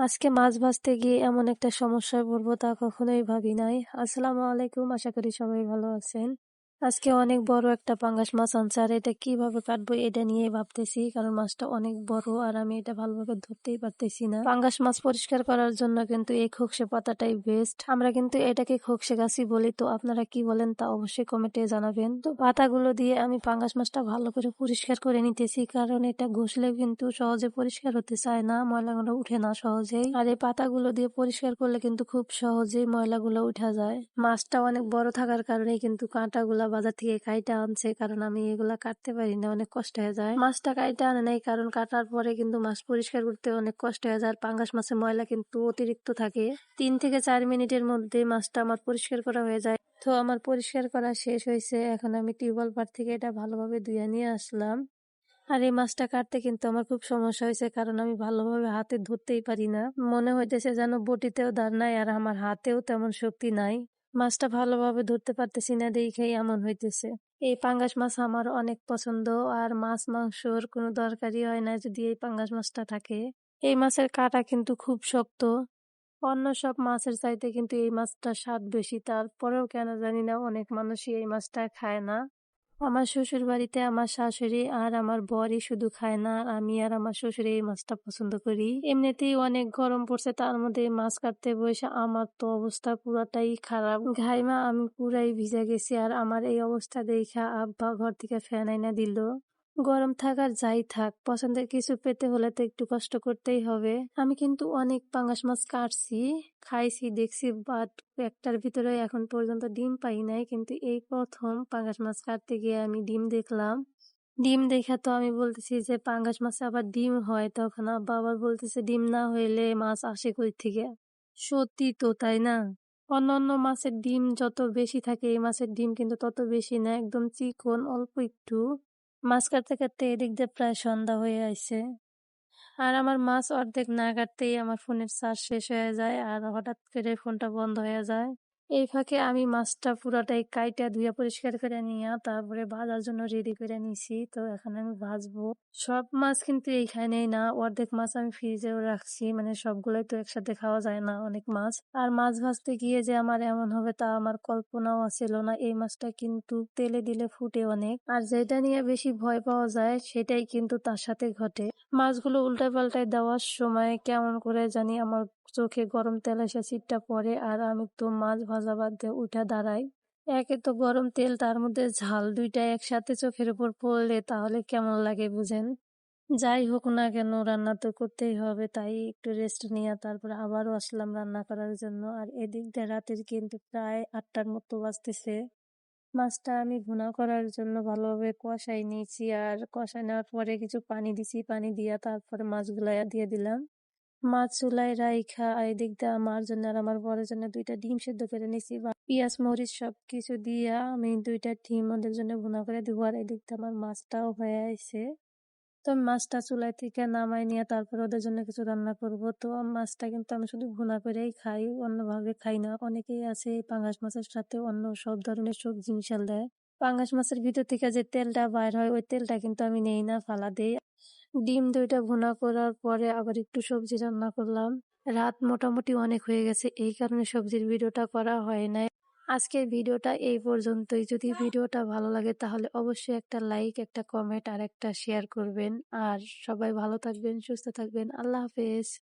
আজকে মাছ ভাজতে গিয়ে এমন একটা সমস্যায় পড়ব তা কখনোই ভাবি নাই। আসসালামু আলাইকুম, আশা করি সবাই ভালো আছেন। আজকে অনেক বড় একটা পাঙ্গাস মাছ আনছে। আর এটা কীভাবে কাটবো এটা নিয়ে ভাবতেছি, কারণ মাছটা অনেক বড় আর আমি এটা ভালোভাবে ধরতেই পারতেছি না। পাঙ্গাস মাছ পরিষ্কার করার জন্য কিন্তু এই খোকসে পাতাটাই বেস্ট আমরা কিন্তু এটাকে খোকসে গাছি বলি, তো আপনারা কি বলেন তা অবশ্যই কমেন্টে জানাবেন। তো পাতাগুলো দিয়ে আমি পাঙ্গাস মাছটা ভালো করে পরিষ্কার করে নিতেছি, কারণ এটা ঘষলে কিন্তু সহজে পরিষ্কার হতে চায় না, ময়লাগুলো উঠে না সহজেই। আর এই পাতাগুলো দিয়ে পরিষ্কার করলে কিন্তু খুব সহজেই ময়লাগুলো উঠা যায়। মাছটা অনেক বড় থাকার কারণে কিন্তু কাঁটাগুলা বাজার থেকে কাইটা আনছে, কারণ আমি এগুলা কাটতে পারি না, অনেক কষ্ট হয়ে যায়। মাছটা কাইটা আনে নাই, কারণ কাটার পরে কিন্তু মাছ পরিষ্কার করতে অনেক কষ্ট হয়ে যায়। পাঙ্গাস মাছের ময়লা কিন্তু অতিরিক্ত থাকে। তিন থেকে চার মিনিটের মধ্যে মাছটা আমার পরিষ্কার করা হয়ে যায়। তো আমার পরিষ্কার করা শেষ হয়েছে। এখন আমি টিউবওয়েল পার থেকে এটা ভালোভাবে ধুয়ে নিয়ে আসলাম। আর এই মাছটা কাটতে কিন্তু আমার খুব সমস্যা হয়েছে, কারণ আমি ভালোভাবে হাতে ধরতেই পারি না। মনে হইতেছে যেন বটিতেও দাঁড় নাই, আর আমার হাতেও তেমন শক্তি নাই। মাছটা ভালোভাবে ধরতে পারতেছি না দেখেই এমন হইতেছে। এই পাঙ্গাস মাছ আমার অনেক পছন্দ আর মাছ মাংসর কোনো দরকারই হয় না যদি এই পাঙ্গাস মাছটা থাকে। এই মাছের কাটা কিন্তু খুব শক্ত। অন্য সব মাছের চাইতে কিন্তু এই মাছটা স্বাদ বেশি। তারপরেও কেন জানি না অনেক মানুষই এই মাছটা খায় না। আমার শ্বশুর বাড়িতে আমার শাশুড়ি আর আমার বরই শুধু খায় না আর আমি আর আমার শ্বশুর এই মাছটা পছন্দ করি। এমনিতেই অনেক গরম পড়ছে, তার মধ্যে মাছ কাটতে বসে আমার তো অবস্থা পুরাটাই খারাপ। ঘাইমা, আমি পুরাই ভিজা গেছি আর আমার এই অবস্থা দেখা আব্বা ঘর থেকে ফ্যান আইনা দিল। গরম থাকার যাই থাক, পছন্দের কিছু পেতে হলে তো একটু কষ্ট করতেই হবে। আমি কিন্তু অনেক পাঙ্গাস মাছ কাটছি, খাইছি, দেখছি বাট একটার ভিতরে এখন পর্যন্ত ডিম পাই নাই, কিন্তু এই প্রথম পাঙ্গাস মাছ কাটতে গিয়ে আমি ডিম দেখলাম। ডিম দেখা তো আমি বলতেছি যে পাঙ্গাস মাছে আবার ডিম হয়, তখন আব্বা আবার বলতেছে ডিম না হইলে মাছ আসে কই থেকে? সত্যি তো, তাই না? অন্য অন্য মাছের ডিম যত বেশি থাকে, এই মাছের ডিম কিন্তু তত বেশি না, একদম চিকন, অল্প একটু। মাছ কাটতে কাটতে এদিক দিয়ে প্রায় সন্ধ্যা হয়ে আসছে। আর আমার মাছ অর্ধেক না কাটতেই আমার ফোনের চার্জ শেষ হয়ে যায় আর হঠাৎ করে ফোনটা বন্ধ হয়ে যায়। এই ফাঁকে আমি মাছটা পুরাটাই কাইটা ধুয়ে পরিষ্কার করে নিয়ে, তারপরে ভাজার জন্য রেডি করে নিছি। তো এখন আমি ভাজবো। সব মাছ কিন্তু এইখানেই না, অর্ধেক মাছ আমি ফ্রিজেও রাখছি। মানে সবগুলোই তো একসাথে খাওয়া যায় না অনেক মাছ। আর মাছ ভাজতে গিয়ে যে আমার এমন হবে তা আমার কল্পনাও ছিল না। এই মাছটা কিন্তু তেলে দিলে ফুটে অনেক। আর যেটা নিয়ে বেশি ভয় পাওয়া যায়, সেটাই কিন্তু তার সাথে ঘটে। মাছগুলো উল্টায় পাল্টায় দেওয়ার সময় কেমন করে জানি আমার চোখে গরম তেল এসে চিটটা পড়ে। আর আমি তো মাছ ভাজা বাদ দিয়ে উঠে দাঁড়াই একে তো গরম তেল, তার মধ্যে ঝাল দুইটা একসাথে চোখের উপর পড়লে তাহলে কেমন লাগে বুঝেন? যাই হোক না কেন, রান্না তো করতেই হবে, তাই একটু রেস্ট নিয়ে তারপর আবারও আসলাম রান্না করার জন্য। আর এদিক দিয়ে রাতের কিন্তু প্রায় আটটার মতো বাজতেছে। মাছটা আমি ভুনা করার জন্য ভালোভাবে কষাই নিয়েছি, আর কষাই নেওয়ার পরে কিছু পানি দিছি, পানি দিয়া তারপরে মাছগুলা দিয়ে দিলাম। মাছ চুলায় রাইখা দিয়ে আমার জন্য আর আমার বড়ের জন্য দুইটা ডিম সেদ্ধ করে নিছি। বা পেঁয়াজ, মরিচ সব কিছু দিয়া আমি দুইটা ডিম ওদের জন্য ভুনা করে দিব আর এদিক দিয়ে আমার মাছটাও হয়ে আছে তো মাছটা চুলাই থেকে নামাই নিয়ে তারপর ওদের জন্য কিছু রান্না করব। তো মাছটা কিন্তু আমি শুধু ভুনা করেই খাই, অন্যভাবে খাই না। অনেকেই আছে এই পাঙ্গাস মাছের সাথে অন্য সব ধরনের সবজি মিশাল দেয়। পাঙ্গাস মাছের ভিতর থেকে যে তেলটা বাইর হয়, ওই তেলটা কিন্তু আমি নেই না, ফালা দেই। ডিম দুইটা ভুনা করার পরে আবার একটু সবজি রান্না করলাম। রাত মোটামুটি অনেক হয়ে গেছে, এই কারণে সবজির ভিডিওটা করা হয় নাই। আজকের ভিডিওটা এই পর্যন্তই। যদি ভিডিওটা ভালো লাগে তাহলে অবশ্যই একটা লাইক, একটা কমেন্ট আর একটা শেয়ার করবেন। আর সবাই ভালো থাকবেন, সুস্থ থাকবেন। আল্লাহ হাফেজ।